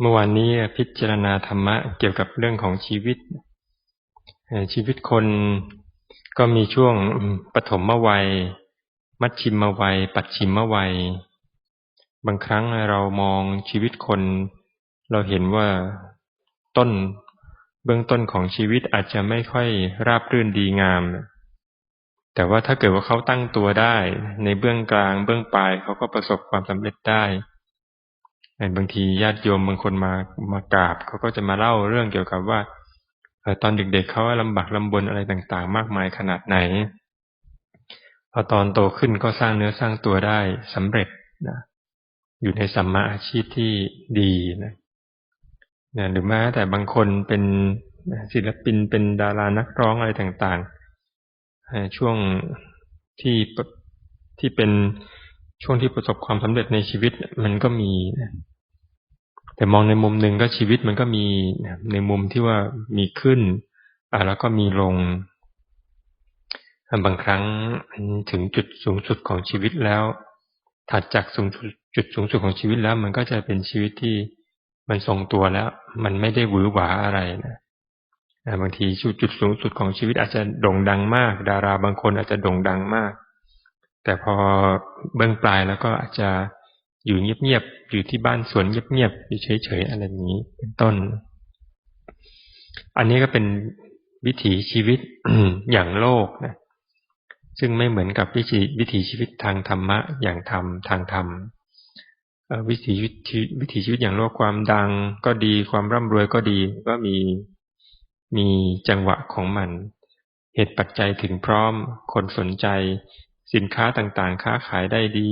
เมื่อวานนี้พิจารณาธรรมะเกี่ยวกับเรื่องของชีวิต ชีวิตคนก็มีช่วงปฐมวัย มัชชิมวัย ปัจฉิมวัย บางครั้งเรามองชีวิตคน เราเห็นว่าต้นเบื้องต้นของชีวิตอาจจะไม่ค่อยราบรื่นดีงาม แต่ว่าถ้าเกิดว่าเขาตั้งตัวได้ ในเบื้องกลางเบื้องปลายเขาก็ประสบความสำเร็จได้ บางทีญาติโยมบางคนมามากราบเขาก็จะมาเล่าเรื่องเกี่ยวกับว่าตอนเด็กๆเเขาลำบากลำบนอะไรต่างๆ มากมายขนาดไหน พอตอนโตขึ้นก็สร้างเนื้อสร้างตัวได้สำเร็จนะอยู่ในสัมมาอาชีพที่ดีนะนะหรือแม้แต่บางคนเป็นศิลปินเป็นดารานักร้องอะไรต่างๆ ช่วงที่ที่เป็นช่วงที่ประสบความสำเร็จในชีวิตมันก็มี แต่มองในมุมหนึ่งก็ชีวิตมันก็มีในมุมที่ว่ามีขึ้นอ่าแล้วก็มีลงบางครั้งถึงจุดสูงสุดของชีวิตแล้ว ถัดจากสูงจุดสูงสุดของชีวิตแล้ว มันก็จะเป็นชีวิตที่มันทรงตัวแล้ว มันไม่ได้หวือหวาอะไรนะบางทีจุดสูงสุดของชีวิตอาจจะโด่งดังมาก ดาราบางคนอาจจะโด่งดังมาก แต่พอเบื้องปลายแล้วก็อาจจะ อยู่เงียบๆ อยู่ที่บ้านสวนเงียบๆ อยู่เฉยๆ อะไรอย่างนี้ เป็นต้น อันนี้ก็เป็นวิถีชีวิตอย่างโลกนะ ซึ่งไม่เหมือนกับวิถีวิถีชีวิตทางธรรมะ อย่างธรรมทางธรรมวิถีชีวิตวิถีชีวิตอย่างโลกความดังก็ดีความร่ำรวยก็ดีก็มีมีจังหวะของมัน เหตุปัจจัยถึงพร้อม คนสนใจ สินค้าต่างๆ ค้าขายได้ดี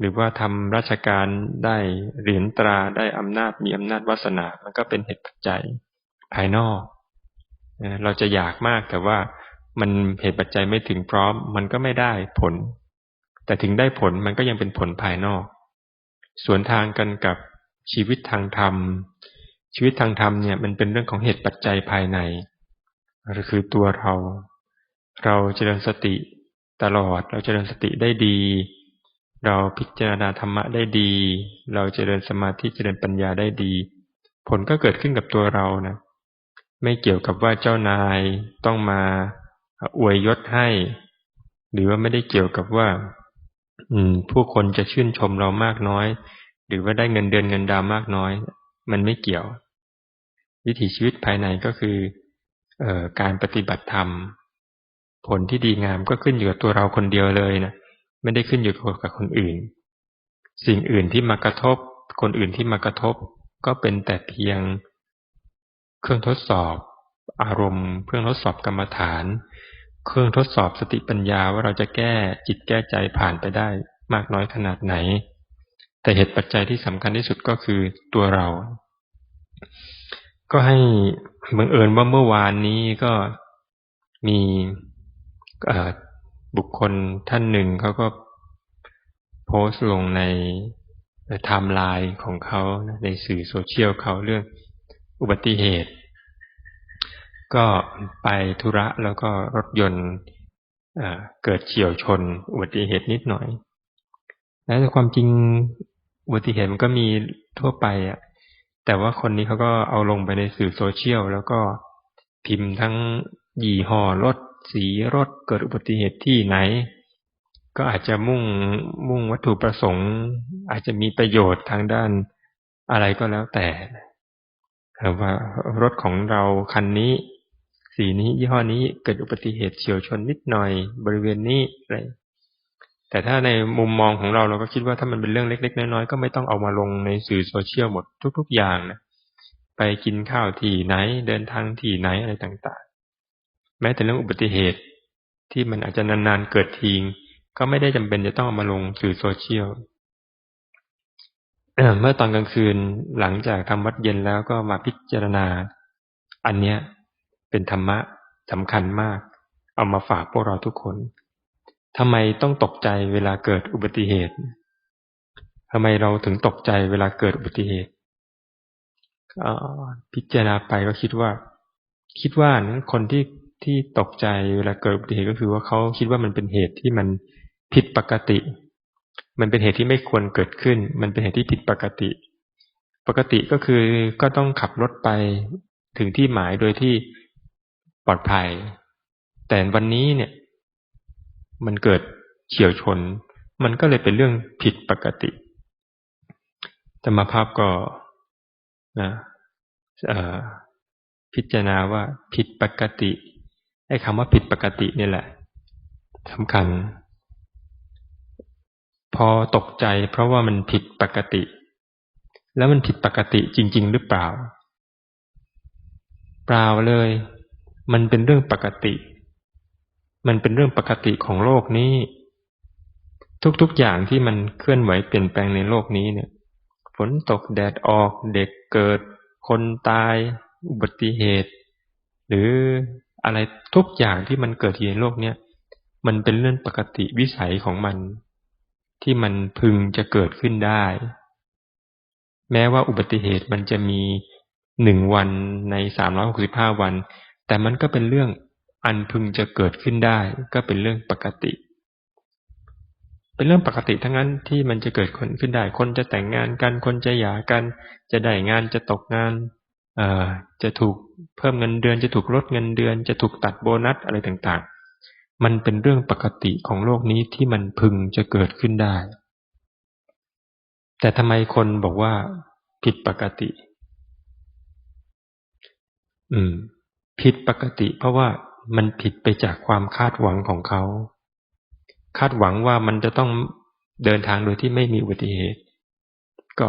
หรือว่าทำราชการได้เหรียญตราได้อำนาจมีอำนาจวาสนา มันก็เป็นเหตุปัจจัยภายนอก เราจะอยากมากแต่ว่ามันเหตุปัจจัยไม่ถึงพร้อม มันก็ไม่ได้ผล แต่ถึงได้ผลมันก็ยังเป็นผลภายนอก สวนทางกันกับชีวิตทางธรรม ชีวิตทางธรรมเนี่ยมันเป็นเรื่องของเหตุปัจจัยภายในก็คือตัวเรา เราเจริญสติตลอดเราจเจริญสติได้ดี เราพิจารณาธรรมะได้ดี เราจเจริญสมาธิเจริญปัญญาได้ดี ผลก็เกิดขึ้นกับตัวเรานะ ไม่เกี่ยวกับว่าเจ้านายต้องมาอวยยศให้ หรือว่าไม่ได้เกี่ยวกับว่า อืม ผู้คนจะชื่นชมเรามากน้อย หรือว่าได้เงินเดือนเงินดาวมากน้อย มันไม่เกี่ยว วิถีชีวิตภายในก็คือเออการปฏิบัติธรรม ผลที่ดีงามก็ขึ้นอยู่กับตัวเราคนเดียวเลยนะ ไม่ได้ขึ้นอยู่กับคนอื่น สิ่งอื่นที่มากระทบ คนอื่นที่มากระทบ ก็เป็นแต่เพียงเครื่องทดสอบ อารมณ์ เครื่องทดสอบกรรมฐาน เครื่องทดสอบสติปัญญาว่าเราจะแก้จิตแก้ใจผ่านไปได้ มากน้อยขนาดไหน แต่เหตุปัจจัยที่สำคัญที่สุดก็คือตัวเรา ก็ให้บังเอิญว่าเมื่อวานนี้ก็มี บุคคลท่านหนึ่งเขาก็โพสต์ลงในไทม์ไลน์ของเขาในสื่อโซเชียลเขาเรื่องอุบัติเหตุ ก็ไปธุระแล้วก็รถยนต์เกิดเฉียวชนอุบัติเหตุนิดหน่อยแล้วความจริงอุบัติเหตุมันก็มีทั่วไปอะแต่ว่าคนนี้เขาก็เอาลงไปในสื่อโซเชียลแล้วก็พิมพ์ทั้งยี่ห้อรถ สีรถเกิดอุบัติเหตุที่ไหน ก็อาจจะมุ่งมุ่งวัตถุประสงค์ อาจจะมีประโยชน์ทางด้านอะไรก็แล้วแต่ว่ารถของเราคันนี้สีนี้ยี่ห้อนี้เกิดอุบัติเหตุเฉียวชนนิดหน่อยบริเวณนี้อะไรแต่ถ้าในมุมมองของเราเราก็คิดว่าถ้ามันเป็นเรื่องเล็ก ๆ น้อยๆก็ไม่ต้องเอามาลงในสื่อโซเชียลหมดทุก ๆ อย่างนะไปกินข้าวที่ไหนเดินทางที่ไหนอะไรต่าง แม้แต่เรื่องอุบัติเหตุ ที่มันอาจจะนานๆเกิดทีงก็ไม่ได้จำเป็นจะต้องเอามาลงสื่อโซเชียลเมื่อตอนกลางคืนหลังจากทำวัดเย็นแล้วก็มาพิจารณา อันเนี้ยเป็นธรรมะสำคัญมาก เอามาฝากพวกเราทุกคนทำไมต้องตกใจเวลาเกิดอุบัติเหตุทำไมเราถึงตกใจเวลาเกิดอุบัติเหตุพิจารณาไปก็คิดว่า คิดว่าคนที่ ที่ตกใจเวลาเกิดอุบัติเหตุก็คือว่าเขาคิดว่ามันเป็นเหตุที่มันผิดปกติ มันเป็นเหตุที่ไม่ควรเกิดขึ้น มันเป็นเหตุที่ผิดปกติ ปกติก็คือก็ต้องขับรถไปถึงที่หมายโดยที่ปลอดภัย แต่วันนี้เนี่ย มันเกิดเฉียวชน มันก็เลยเป็นเรื่องผิดปกติธรรมภาพก็นะพิจารณาว่าผิดปกติ ไอ้คำว่าผิดปกตินี่แหละสำคัญ พอตกใจเพราะว่ามันผิดปกติ แล้วมันผิดปกติจริง ๆ หรือเปล่า เปล่าเลย มันเป็นเรื่องปกติ มันเป็นเรื่องปกติของโลกนี้ ทุกๆอย่างที่มันเคลื่อนไหวเปลี่ยนแปลงในโลกนี้เนี่ย ฝนตกแดดออกเด็กเกิด คนตาย อุบัติเหตุ หรือ อะไรทุกอย่างที่มันเกิดในโลกเนี้ยมันเป็นเรื่องปกติวิสัยของมัน ที่มันพึงจะเกิดขึ้นได้ แม้ว่าอุบัติเหตุมันจะมีหนึ่งวันในสามร้อยหกสิบห้าวัน แต่มันก็เป็นเรื่องอันพึงจะเกิดขึ้นได้ ก็เป็นเรื่องปกติ เป็นเรื่องปกติทั้งนั้นที่มันจะเกิดขึ้นได้ คนจะแต่งงานกัน คนจะหย่ากัน จะได้งานจะตกงาน จะถูกเพิ่มเงินเดือน จะถูกลดเงินเดือน จะถูกตัดโบนัสอะไรต่างๆ มันเป็นเรื่องปกติของโลกนี้ที่มันพึงจะเกิดขึ้นได้ แต่ทำไมคนบอกว่าผิดปกติ อืม ผิดปกติ เพราะว่ามันผิดไปจากความคาดหวังของเขา คาดหวังว่ามันจะต้องเดินทางโดยที่ไม่มีอุบัติเหตุ ก็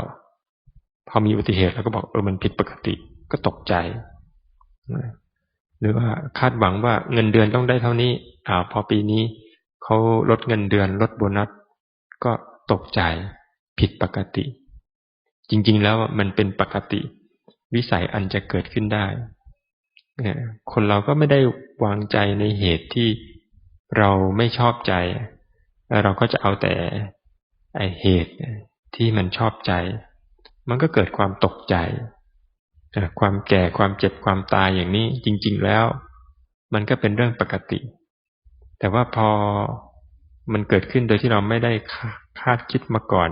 พอมีอุบัติเหตุแล้วก็บอกเออมันผิดปกติ ก็ตกใจ หรือว่าคาดหวังว่าเงินเดือนต้องได้เท่านี้อ่าพอปีนี้เขาลดเงินเดือนลดโบนัส ก็ตกใจผิดปกติ จริง ๆ แล้วมันเป็นปกติ วิสัยอันจะเกิดขึ้นได้ คนเราก็ไม่ได้วางใจในเหตุที่เราไม่ชอบใจแล้วเราก็จะเอาแต่ไอเหตุที่มันชอบใจ มันก็เกิดความตกใจ ความแก่ความเจ็บความตายอย่างนี้จริง ๆ แล้ว มันก็เป็นเรื่องปกติ แต่ว่าพอมันเกิดขึ้นโดยที่เราไม่ได้คาดคิดมาก่อน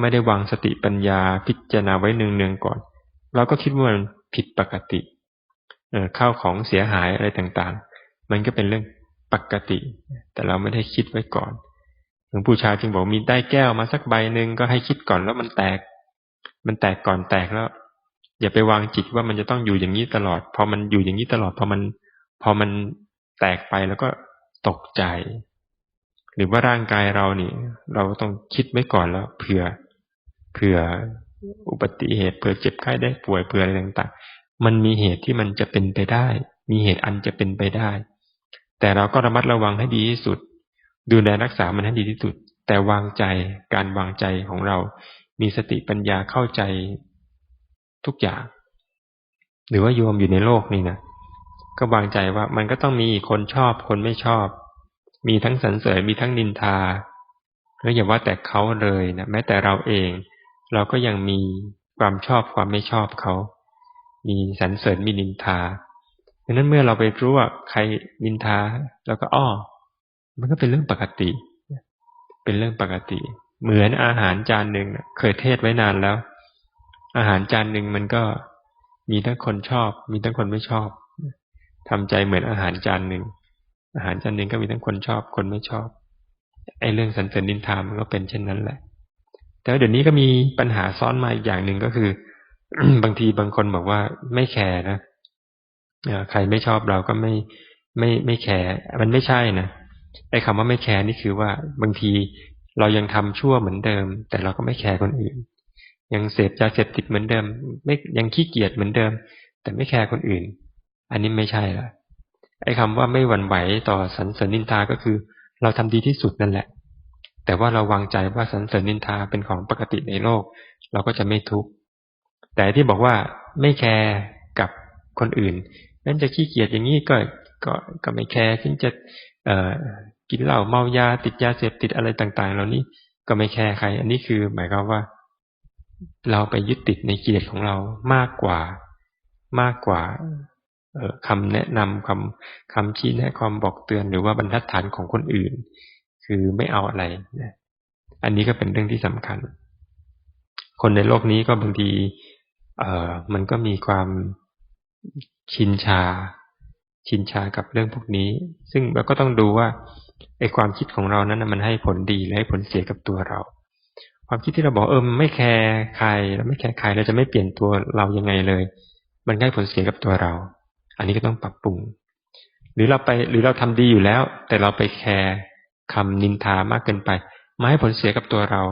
ไม่ได้วางสติปัญญาพิจารณาไว้เนืองๆก่อน เราก็คิดว่ามันผิดปกติเข้าของเสียหายอะไรต่างๆ มันก็เป็นเรื่องปกติ แต่เราไม่ได้คิดไว้ก่อนหลวงปู่ชาจึงบอกมีได้แก้วมาสักใบหนึ่งก็ให้คิดก่อนแล้วมันแตก มันแตกก่อนแตกแล้ว อย่าไปวางจิตว่ามันจะต้องอยู่อย่างนี้ตลอด พอมันอยู่อย่างนี้ตลอด พอมัน พอมันแตกไปแล้วก็ตกใจ หรือว่าร่างกายเรานี่ เราต้องคิดไว้ก่อนแล้วเผื่อเผื่ออุบัติเหตุเผื่อเจ็บไข้ได้ป่วยเผื่ออะไรต่างๆ มันมีเหตุที่มันจะเป็นไปได้ มีเหตุอันจะเป็นไปได้ แต่เราก็ระมัดระวังให้ดีที่สุด ดูแลรักษามันให้ดีที่สุด แต่วางใจการวางใจของเรา มีสติปัญญาเข้าใจ ทุกอย่าง หรือว่าโยมอยู่ในโลกนี้นะก็วางใจว่ามันก็ต้องมีคนชอบคนไม่ชอบ มีทั้งสรรเสริญมีทั้งนินทาแล้วอย่าว่าแต่เขาเลยนะแม้แต่เราเอง เราก็ยังมีความชอบความไม่ชอบเขา มีสรรเสริญมีนินทาดังนั้นเมื่อเราไปรู้ว่าใครนินทาแล้วก็อ้อ มันก็เป็นเรื่องปกติ เป็นเรื่องปกติ เหมือนอาหารจานหนึ่งเคยเทศไว้นานแล้ว อาหารจานหนึ่งมันก็มีทั้งคนชอบ มีทั้งคนไม่ชอบทำใจเหมือนอาหารจานหนึ่งอาหารจานหนึ่งก็มีทั้งคนชอบ คนไม่ชอบไอ้เรื่องสันเสริญนินทามันก็เป็นเช่นนั้นแหละ แต่เดี๋ยวนี้ก็มีปัญหาซ้อนมาอีกอย่างหนึ่งก็คือ บางทีบางคนบอกว่าไม่แคร์นะใครไม่ชอบเราก็ไม่ไม่ไม่แคร์มันไม่ใช่นะไอ้คำว่าไม่แคร์นี่คือว่าบางทีเรายังทำชั่วเหมือนเดิม แต่เราก็ไม่แคร์คนอื่น ยังเสพยาเสพติดเหมือนเดิม ไม่ยังขี้เกียจเหมือนเดิม แต่ไม่แคร์คนอื่น อันนี้ไม่ใช่ละไอ้คาว่าไม่หวั่นไหวต่อสรรเสริญนินทาก็คือ เราทำดีที่สุดนั่นแหละ แต่ว่าเราวางใจว่าสรรเสริญนินทาเป็นของปกติในโลก เราก็จะไม่ทุกข์แต่ที่บอกว่าไม่แคร์กับคนอื่นนั่นจะขี้เกียจอย่างนี้ก็ก็ก็ไม่แคร์ฉันจะเอ่อกินเหล้าเมายาติดยาเสพติดอะไรต่างๆ เหล่านี้ก็ไม่แคร์ใคร อันนี้คือหมายความว่า เราไปยึดติดในกิเลสของเรามากกว่ามากกว่าคำแนะนำคำคำชี้แนะความบอกเตือนหรือว่าบรรทัดฐานของคนอื่น คือไม่เอาอะไรนะอันนี้ก็เป็นเรื่องที่สำคัญ คนในโลกนี้ก็บางทีเอ่อมันก็มีความชินชา ชินชากับเรื่องพวกนี้ ซึ่งเราก็ต้องดูว่าไอ้ความคิดของเรานั้นมันให้ผลดีหรือให้ผลเสียกับตัวเรา ความคิดที่เราบอกเออไม่แคร์ใครเราไม่แคร์ใครเราจะไม่เปลี่ยนตัวเรายังไงเลย มันให้ผลเสียกับตัวเรา อันนี้ก็ต้องปรับปรุง หรือเราไปหรือเราทำดีอยู่แล้ว แต่เราไปแคร์คำนินทามากเกินไป มาให้ผลเสียกับตัวเรา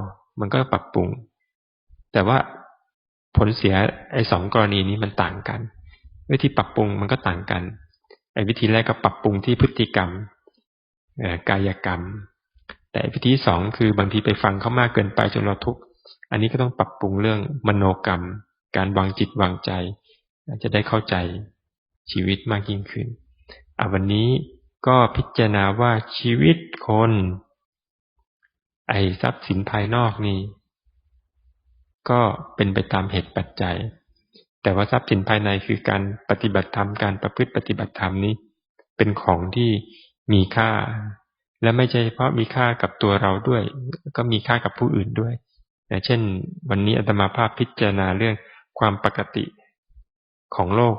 มันก็ปรับปรุง แต่ว่าผลเสียไอ้สองกรณีนี้มันต่างกัน วิธีปรับปรุงมันก็ต่างกันไอ้วิธีแรกก็ปรับปรุงที่พฤติกรรมกายกรรม แต่วิธีสองคือบางทีไปฟังเขามากเกินไปจนเราทุกข์อันนี้ก็ต้องปรับปรุงเรื่องมโนกรรม การวางจิตวางใจ จะได้เข้าใจชีวิตมากยิ่งขึ้นอะวันนี้ก็พิจารณาว่าชีวิตคน ไอทรัพย์สินภายนอกนี่ก็เป็นไปตามเหตุปัจจัย แต่ว่าทรัพย์สินภายในคือการปฏิบัติธรรมการประพฤติปฏิบัติธรรมนี้ เป็นของที่มีค่า และไม่ใช่เฉพาะมีค่ากับตัวเราด้วย ก็มีค่ากับผู้อื่นด้วยเช่น วันนี้อาตมาภาพพิจารณาเรื่องความปกติของโลก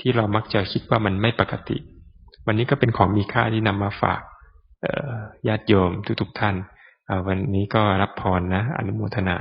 ที่เรามักจะคิดว่ามันไม่ปกติ วันนี้ก็เป็นของมีค่าที่นำมาฝากญาติโยมทุกๆท่าน วันนี้ก็รับพรนะ อนุโมทนา